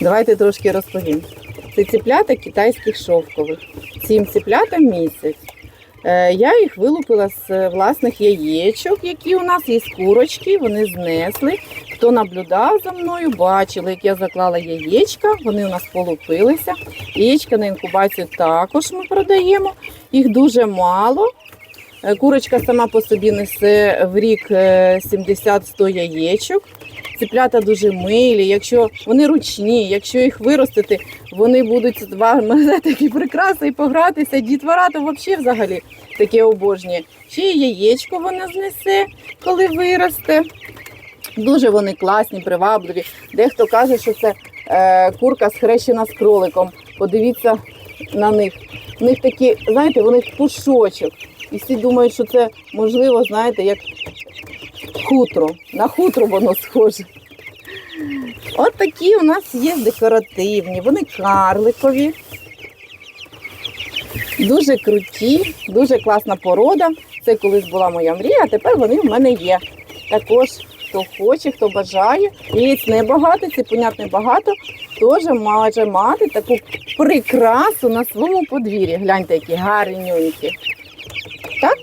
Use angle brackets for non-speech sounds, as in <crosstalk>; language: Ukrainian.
Давайте трошки розповім. Це ціплята китайських шовкових. Цим ціплятам місяць. Е, Я їх вилупила з е, власних яєчок, які у нас є курочки, вони знесли. Хто наблюдав за мною, бачили, як я заклала яєчка, вони у нас полупилися. Яєчка на інкубацію також ми продаємо. Їх дуже мало. Е, Курочка сама по собі несе в рік е, 70-100 яєчок. Ціплята дуже милі, якщо вони ручні, якщо їх виростити, вони будуть з вами <laughs> такі прикраси і погратися. Дітвора то взагалі взагалі таке обожнює. Ще яєчко вона знесе, коли виросте. Дуже вони класні, привабливі. Дехто каже, що це е, курка схрещена з кроликом. Подивіться на них. У них такі, знаєте, них пушочок. І всі думають, що це можливо, знаєте, як хутро. На хутро воно схоже. От такі у нас є декоративні, вони карликові. Дуже круті, дуже класна порода. Це колись була моя мрія, а тепер вони в мене є. Також хто хоче, хто бажає. Яєць небагато, ціпенят небагато, теж може мати таку прикрасу на своєму подвір'ї. Гляньте, які гарнюнькі. Так?